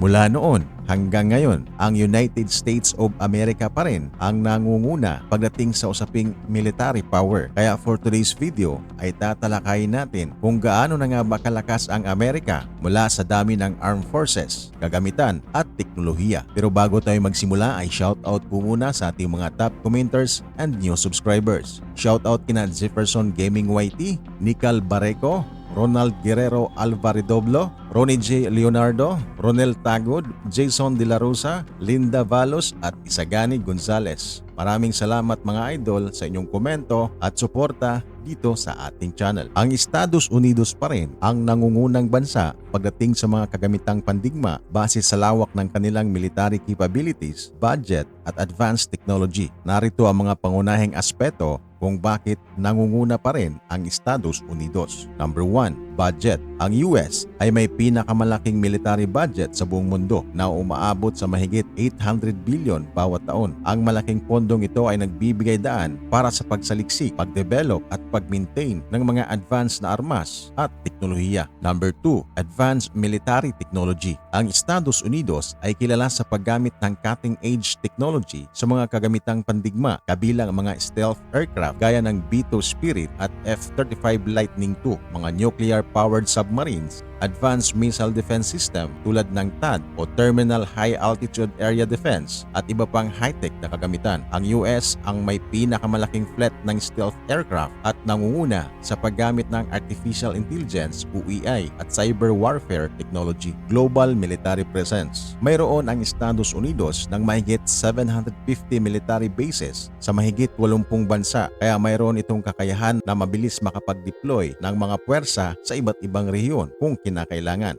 Mula noon hanggang ngayon, ang United States of America pa rin ang nangunguna pagdating sa usaping military power. Kaya for today's video ay tatalakayin natin kung gaano na nga ba kalakas ang Amerika mula sa dami ng armed forces, kagamitan at teknolohiya. Pero bago tayo magsimula ay shoutout po muna sa ating mga top commenters and new subscribers. Shoutout kina Jefferson Gaming YT, Nicol Bareco, Ronald Guerrero Alvaridoblo, Ronnie J. Leonardo, Ronel Tagod, Jason De La Rosa, Linda Valos at Isagani Gonzales. Maraming salamat mga idol sa inyong komento at suporta dito sa ating channel. Ang Estados Unidos pa rin ang nangungunang bansa pagdating sa mga kagamitang pandigma base sa lawak ng kanilang military capabilities, budget at advanced technology. Narito ang mga pangunahing aspeto kung bakit nangunguna pa rin ang Estados Unidos. Number 1, budget. Ang US ay may pinakamalaking military budget sa buong mundo na umaabot sa mahigit 800 billion bawat taon. Ang malaking pondong ito ay nagbibigay daan para sa pagsaliksik, pagdevelop at pag-maintain ng mga advanced na armas at teknolohiya. Number 2, advanced military technology. Ang Estados Unidos ay kilala sa paggamit ng cutting-edge technology sa mga kagamitang pandigma kabilang ang mga stealth aircraft gaya ng B-2 Spirit at F-35 Lightning II, mga nuclear-powered submarines Advanced Missile Defense System tulad ng THAAD o Terminal High Altitude Area Defense at iba pang high-tech na kagamitan. Ang US ang may pinakamalaking fleet ng stealth aircraft at nangunguna sa paggamit ng Artificial Intelligence UEI at Cyber Warfare Technology. Global Military Presence. Mayroon ang Estados Unidos ng mahigit 750 military bases sa mahigit 80 bansa kaya mayroon itong kakayahan na mabilis makapag-deploy ng mga puwersa sa iba't ibang rehiyon kung kinakailangan.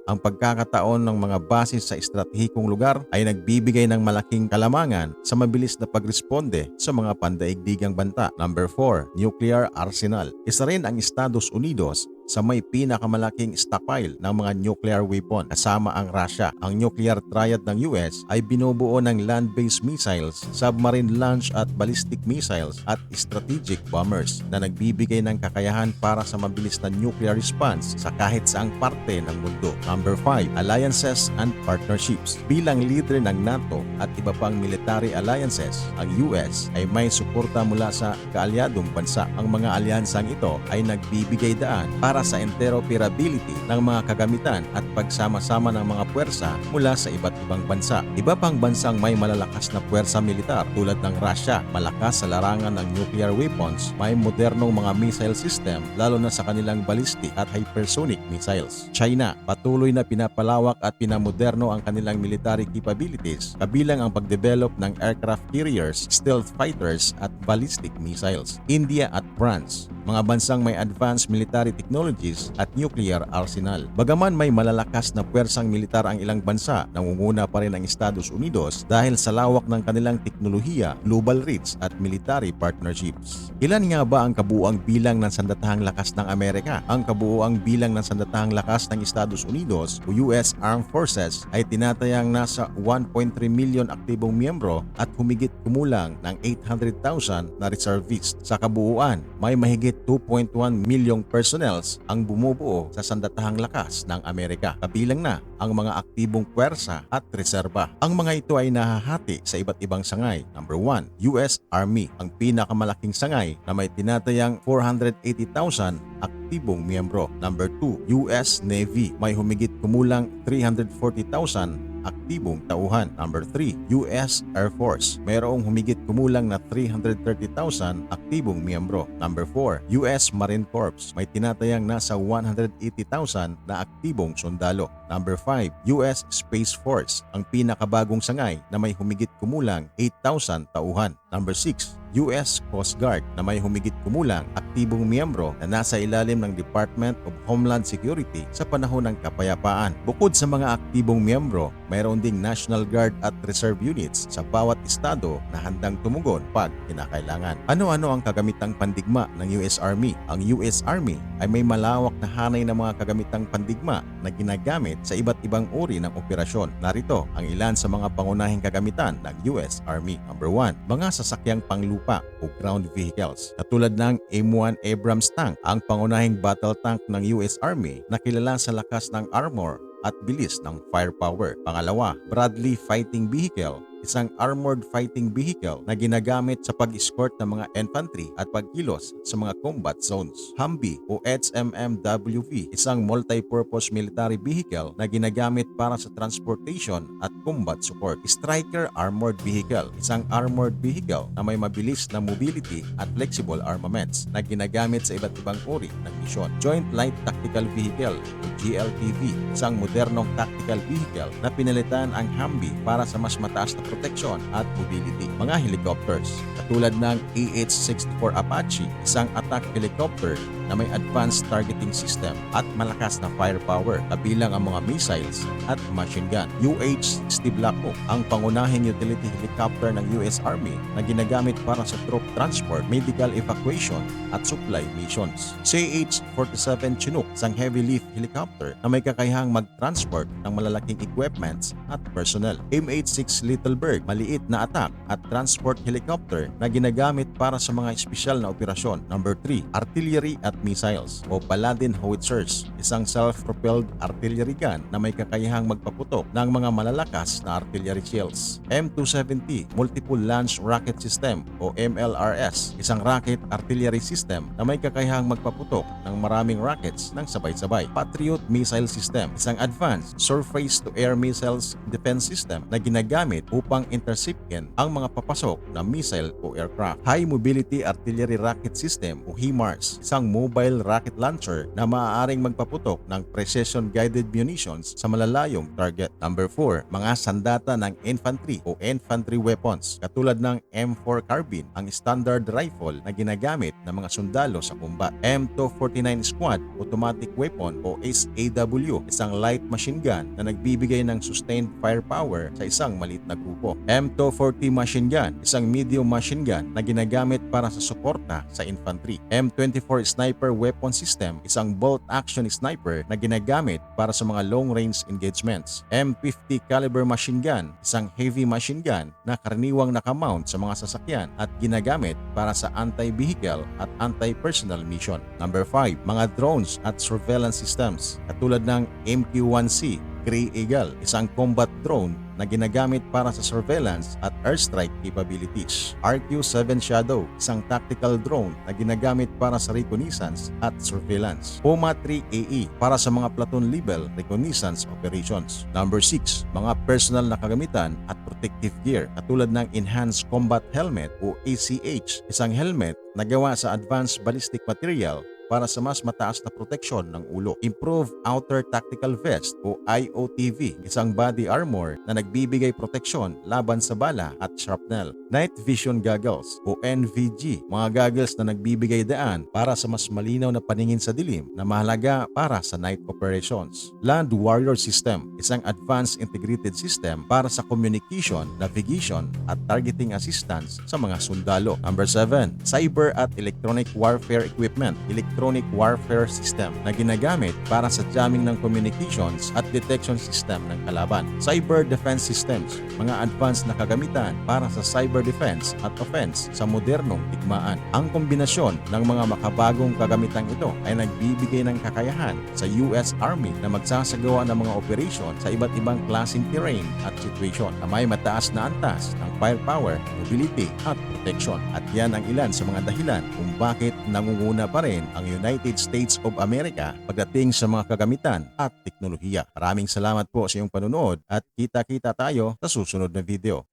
Ang pagkakataon ng mga base sa estratehikong lugar ay nagbibigay ng malaking kalamangan sa mabilis na pagresponde sa mga pandaigdigang banta. Number 4, Nuclear Arsenal. Isa rin ang Estados Unidos sa may pinakamalaking stockpile ng mga nuclear weapon kasama ang Russia. Ang nuclear triad ng US ay binubuo ng land-based missiles, submarine launch at ballistic missiles at strategic bombers na nagbibigay ng kakayahan para sa mabilis na nuclear response sa kahit saang parte ng mundo. Number 5, Alliances and Partnerships. Bilang leader ng NATO at iba pang military alliances, ang US ay may suporta mula sa kaalyadong bansa. Ang mga alyansang ito ay nagbibigay daan para sa interoperability ng mga kagamitan at pagsama-sama ng mga puwersa mula sa iba't ibang bansa. Iba pang bansang may malalakas na puwersa militar tulad ng Russia, malakas sa larangan ng nuclear weapons, may modernong mga missile system lalo na sa kanilang ballistic at hypersonic missiles. China, patuloy na pinapalawak at pinamoderno ang kanilang military capabilities kabilang ang pagdevelop ng aircraft carriers, stealth fighters at ballistic missiles. India at France, mga bansang may advanced military technologies at nuclear arsenal. Bagaman may malalakas na puwersang militar ang ilang bansa, nangunguna pa rin ang Estados Unidos dahil sa lawak ng kanilang teknolohiya, global reach at military partnerships. Ilan nga ba ang kabuuang bilang ng sandatahang lakas ng Amerika? Ang kabuuang bilang ng sandatahang lakas ng Estados Unidos o US Armed Forces ay tinatayang nasa 1.3 milyon aktibong miyembro at humigit kumulang ng 800,000 na reservists. Sa kabuuan, may mahigit 2.1 milyong personnels ang bumubuo sa sandatahang lakas ng Amerika. Kabilang na ang mga aktibong puwersa at reserba. Ang mga ito ay nahahati sa iba't ibang sangay. Number 1, US Army, ang pinakamalaking sangay na may tinatayang 480,000 aktibong miyembro. Number 2, US Navy, may humigit kumulang 340,000 aktibong tauhan. Number 3, US Air Force. Mayroong humigit kumulang na 330,000 aktibong miyembro. Number 4, US Marine Corps. May tinatayang nasa 180,000 na aktibong sundalo. Number 5, US Space Force. Ang pinakabagong sangay na may humigit kumulang 8,000 tauhan. Number 6, US Coast Guard na may humigit kumulang aktibong miyembro na nasa ilalim ng Department of Homeland Security sa panahon ng kapayapaan. Bukod sa mga aktibong miyembro, mayroon ding National Guard at Reserve units sa bawat estado na handang tumugon pag kinakailangan. Ano-ano ang kagamitang pandigma ng US Army? Ang US Army ay may malawak na hanay ng mga kagamitang pandigma na ginagamit sa iba't ibang uri ng operasyon. Narito ang ilan sa mga pangunahing kagamitan ng US Army. Number 1, mga sasakyang panglupa o ground vehicles. Katulad ng M1 Abrams tank, ang pangunahing battle tank ng US Army na kilala sa lakas ng armor at bilis ng firepower. Pangalawa, Bradley Fighting Vehicle isang armored fighting vehicle na ginagamit sa pag-escort ng mga infantry at pagkilos sa mga combat zones. Humvee o HMMWV, isang multi-purpose military vehicle na ginagamit para sa transportation at combat support. Striker Armored Vehicle, isang armored vehicle na may mabilis na mobility at flexible armaments na ginagamit sa iba't ibang uri ng misyon. Joint Light Tactical Vehicle o GLTV, isang modernong tactical vehicle na pinalitan ang Humvee para sa mas mataas na proteksyon at mobility. Mga helicopters, katulad ng AH-64 Apache, isang attack helicopter na may advanced targeting system at malakas na firepower kabilang ang mga missiles at machine gun. UH-60 Black Hawk, ang pangunahing utility helicopter ng US Army na ginagamit para sa troop transport, medical evacuation at supply missions. CH-47 Chinook, isang heavy lift helicopter na may kakayahang mag-transport ng malalaking equipments at personnel. MH-6 Little Bird, maliit na attack at transport helicopter na ginagamit para sa mga espesyal na operasyon. Number 3, artillery at missiles o Paladin howitzers, isang self-propelled artillery gun na may kakayahang magpaputok ng mga malalakas na artillery shells. M270 Multiple Launch Rocket System o MLRS, isang rocket artillery system na may kakayahang magpaputok ng maraming rockets ng sabay-sabay. Patriot Missile System, isang advanced surface-to-air missiles defense system na ginagamit upang interceptin ang mga papasok na missile o aircraft. High Mobility Artillery Rocket System o HIMARS, isang mobile rocket launcher na maaaring magpaputok ng precision-guided munitions sa malalayong target. Number 4, mga sandata ng infantry o infantry weapons katulad ng M4 carbine, ang standard rifle na ginagamit ng mga sundalo sa combat. M249 Squad Automatic Weapon o SAW, isang light machine gun na nagbibigay ng sustained firepower sa isang maliit na grupo. M240 machine gun, isang medium machine gun na ginagamit para sa suporta sa infantry. M24 Sniper Weapon System, isang bolt-action sniper na ginagamit para sa mga long-range engagements. M50 caliber machine gun, isang heavy machine gun na karaniwang nakamount sa mga sasakyan at ginagamit para sa anti-vehicle at anti-personal mission. Number 5, mga drones at surveillance systems katulad ng MQ-1C Grey Eagle, isang combat drone na ginagamit para sa surveillance at airstrike capabilities. RQ-7 Shadow, isang tactical drone na ginagamit para sa reconnaissance at surveillance. Puma 3AE, para sa mga platoon level reconnaissance operations. Number 6, mga personal na kagamitan at protective gear katulad ng Enhanced Combat Helmet o ACH, isang helmet na gawa sa advanced ballistic material para sa mas mataas na proteksyon ng ulo. Improved Outer Tactical Vest o IOTV, isang body armor na nagbibigay proteksyon laban sa bala at shrapnel. Night Vision Goggles o NVG, mga goggles na nagbibigay daan para sa mas malinaw na paningin sa dilim na mahalaga para sa night operations. Land Warrior System, isang advanced integrated system para sa communication, navigation at targeting assistance sa mga sundalo. Number 7, Cyber at Electronic Warfare Equipment, Electronic Warfare System na ginagamit para sa jamming ng communications at detection system ng kalaban. Cyber Defense Systems, mga advanced na kagamitan para sa cyber defense at offense sa modernong digmaan. Ang kombinasyon ng mga makabagong kagamitang ito ay nagbibigay ng kakayahan sa US Army na magsasagawa ng mga operasyon sa iba't ibang klaseng terrain at situation na may mataas na antas ng firepower, mobility at protection. At yan ang ilan sa mga dahilan kung bakit nangunguna pa rin ang United States of America pagdating sa mga kagamitan at teknolohiya. Maraming salamat po sa iyong panunood at kita-kita tayo sa susunod na video.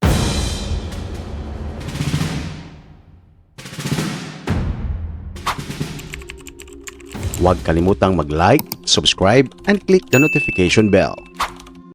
Huwag kalimutang mag-like, subscribe, and click the notification bell